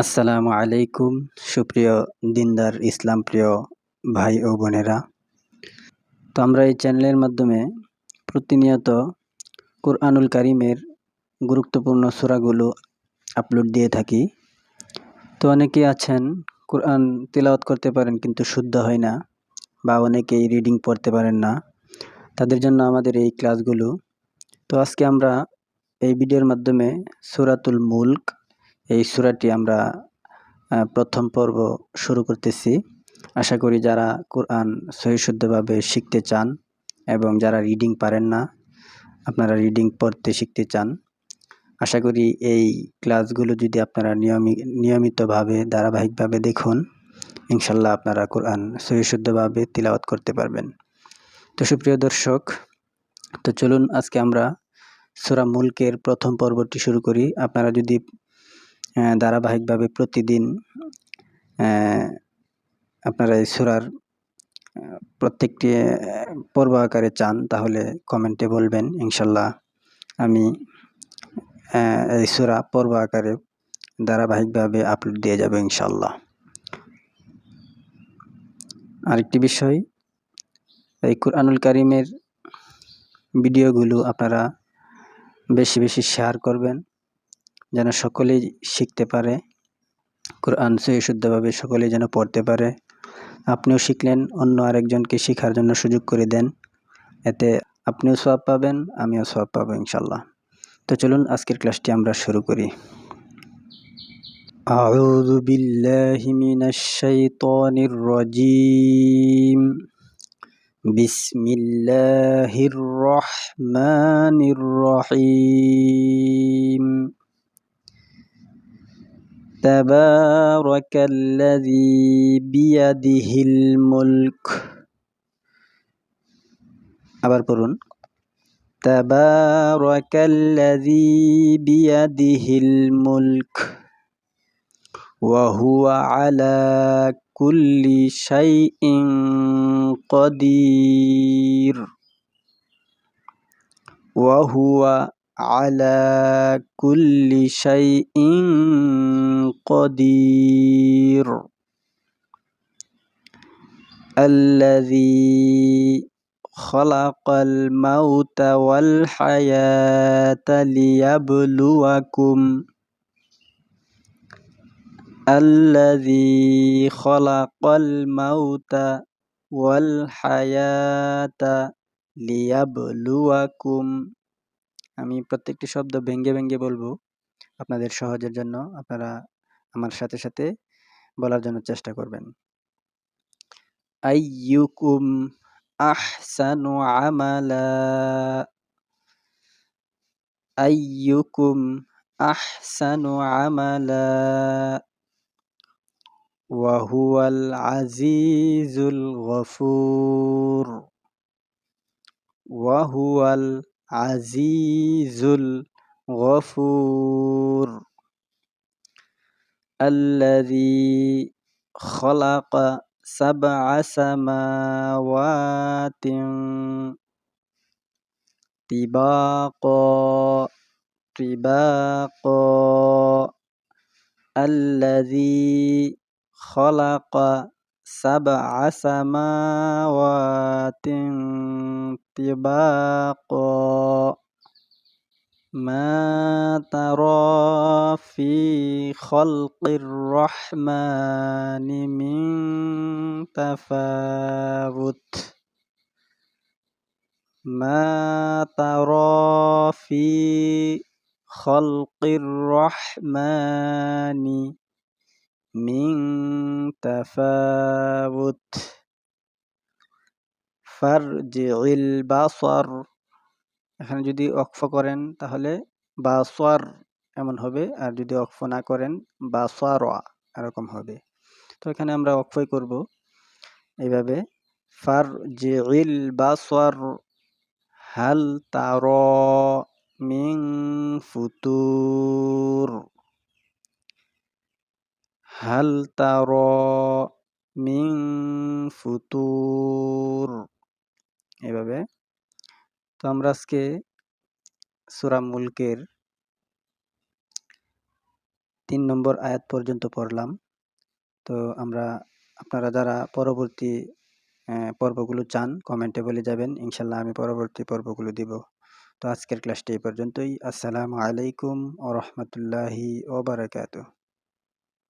আসসালামু আলাইকুম, সুপ্রিয় দিনদার ইসলাম, প্রিয় ভাই ও বোনেরা। তো আমরা এই চ্যানেলের মাধ্যমে প্রতিনিয়ত কোরআনুল কারিমের গুরুত্বপূর্ণ সুরাগুলো আপলোড দিয়ে থাকি। তো অনেকে আছেন, কোরআন তেলাওয়াত করতে পারেন কিন্তু শুদ্ধ হয় না বা অনেকেই রিডিং পড়তে পারেন না। তাদের জন্য আমাদের এই ক্লাসগুলো। তো আজকে আমরা এই ভিডিওর মাধ্যমে সুরাতুল মুল্ক এই সুরাটি আমরা প্রথম পর্ব শুরু করতেছি। আশা করি যারা কোরআন সহিশুদ্ধভাবে শিখতে চান এবং যারা রিডিং পারেন না, আপনারা রিডিং পড়তে শিখতে চান। আশা করি এই ক্লাসগুলো যদি আপনারা নিয়মিত নিয়মিতভাবে, ধারাবাহিকভাবে দেখুন, ইনশাল্লাহ আপনারা কোরআন সহিশুদ্ধভাবে তিলাওয়াত করতে পারবেন। তো সুপ্রিয় দর্শক, তো চলুন আজকে আমরা সুরা মুলকের প্রথম পর্বটি শুরু করি। আপনারা যদি ধারাবাহিকভাবে প্রতিদিন আপনারা এই সুরার প্রত্যেকটি পর্ব আকারে চান, তাহলে কমেন্টে বলবেন, ইনশাল্লাহ আমি এই সুরা পর্ব আকারে ধারাবাহিকভাবে আপলোড দিয়ে যাবে, ইনশাল্লাহ। আরেকটি বিষয়, এই কোরআনুল কারিমের ভিডিওগুলো আপনারা বেশি বেশি শেয়ার করবেন। যেন সকলেই শিখতে পারে কোরআন শুদ্ধভাবে সকলেই যেন পড়তে পারে আপনিও শিখলেন অন্য আরেকজনকে শেখার জন্য সুযোগ করে দেন এতে আপনিও সব পাবেন আমিও সব পাবো ইনশাল্লাহ তো চলুন আজকের ক্লাসটি আমরা শুরু করি أعوذ بالله من الشيطان الرجيم بسم الله الرحمن الرحيم تبارك الذي بيده الملك আবার পড়ুন تبارك الذي بيده الملك وهو على كل شيء قدير وهو على كل شيء قدير الذي خلق الموت والحياة ليبلوكم الذي خلق الموت والحياة লিয়াবলুয়াকুম আমি প্রত্যেকটি শব্দ ভেঙ্গে ভেঙ্গে বলবো আপনাদের সহজের জন্য আপনারা আমার সাথে সাথে বলার জন্য চেষ্টা করবেন আইয়ুকুম আহসানু আমালা আইয়ুকুম আহসানু আমালা وهو العزيز الغفور وهو العزيز الغفور الذي خلق سبع سماوات طباقا طباقا. الذي خلق سبع سماوات طباقا. ما ترى في خلق الرحمن من تفاوت ما ترى في خلق الرحمن من تفاوت فارجع البصر এখানে যদি অক্ফ করেন তাহলে বা সোয়ার এমন হবে। আর যদি অক্ফ না করেন, বা সোয়ারোয়া এরকম হবে। তো এখানে আমরা অক্ষয় করব। এইভাবে ফার জিল বা সোয়ার হাল তার মিং ফুতুর। হাল তার মিং ফুতুর। এভাবে তো আমরা আজকে সুরা মুলকের তিন নম্বর আয়াত পর্যন্ত পড়লাম। তো আমরা আপনারা যারা পরবর্তী পর্বগুলো চান কমেন্টে বলে যাবেন, ইনশাল্লাহ আমি পরবর্তী পর্বগুলো দিব। তো আজকের ক্লাসটি এই পর্যন্তই। আসসালামু আলাইকুম ও রহমতুল্লাহি ওবরাকাতু